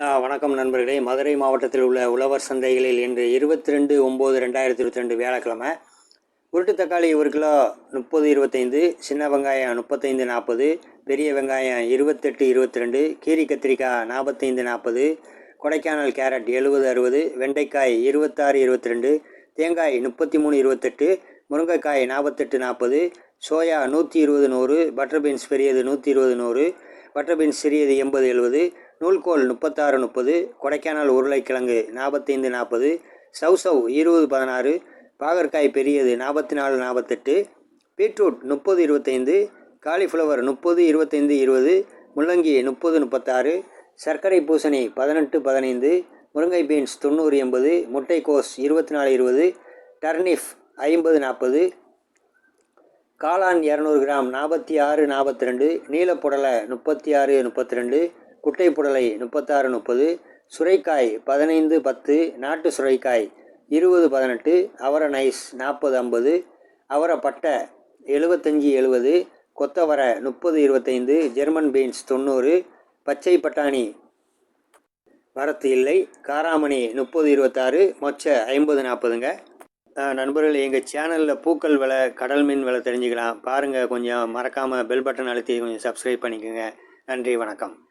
வணக்கம் நண்பர்களே. மதுரை மாவட்டத்தில் உள்ள உழவர் சந்தைகளில் இன்று இருபத்தி ரெண்டு ஒம்பது ரெண்டாயிரத்தி இருபத்தி ரெண்டு வியாழக்கிழமை. உருட்டு தக்காளி ஒரு கிலோ முப்பது இருபத்தைந்து சின்ன வெங்காயம் முப்பத்தைந்து நாற்பது பெரிய வெங்காயம் இருபத்தெட்டு இருபத்தி ரெண்டு கீரி கத்திரிக்காய் நாற்பத்தைந்து நாற்பது கொடைக்கானல் கேரட் எழுபது அறுபது வெண்டைக்காய் இருபத்தாறு இருபத்தி ரெண்டு தேங்காய் முப்பத்தி மூணு இருபத்தெட்டு முருங்கைக்காய் நாற்பத்தெட்டு நாற்பது சோயா நூற்றி இருபது நூறு பட்டர் பீன்ஸ் பெரியது நூற்றி இருபது நூறு பட்டர் பீன்ஸ் சிறியது எண்பது எழுபது நூல்கோல் முப்பத்தாறு முப்பது கொடைக்கானல் உருளைக்கிழங்கு நாற்பத்தைந்து நாற்பது சவ்சவ் இருபது பதினாறு பாகற்காய் பெரியது நாற்பத்தி நாலு நாற்பத்தெட்டு பீட்ரூட் முப்பது இருபத்தைந்து காலிஃப்ளவர் முப்பது இருபத்தைந்து இருபது முள்ளங்கி முப்பது முப்பத்தாறு சர்க்கரை பூசணி பதினெட்டு பதினைந்து முருங்கை பீன்ஸ் தொண்ணூறு எண்பது முட்டைக்கோஸ் இருபத்தி நாலு இருபது டர்னிஃப் ஐம்பது நாற்பது காளான் இரநூறு கிராம் நாற்பத்தி ஆறு நாற்பத்தி ரெண்டு நீலப்புடலை முப்பத்தி ஆறு முப்பத்தி ரெண்டு குட்டை புடலை முப்பத்தாறு முப்பது. சுரைக்காய் பதினைந்து பத்து. நாட்டு சுரைக்காய் இருபது பதினெட்டு. அவர நைஸ் நாற்பது ஐம்பது. அவரப்பட்டை பட்டை எழுபத்தஞ்சி எழுபது. கொத்தவரை முப்பது இருபத்தைந்து. ஜெர்மன் பீன்ஸ் தொண்ணூறு. பச்சை பட்டாணி வரத்து இல்லை. காராமணி முப்பது இருபத்தாறு. மொச்சை ஐம்பது நாற்பதுங்க. நண்பர்கள் எங்கள் சேனலில் பூக்கள் விலை கடல் மீன் விலை தெரிஞ்சுக்கலாம். பாருங்கள் கொஞ்சம் மறக்காமல் பெல் பட்டன் அழுத்தி கொஞ்சம் சப்ஸ்கிரைப் பண்ணிக்கோங்க. நன்றி வணக்கம்.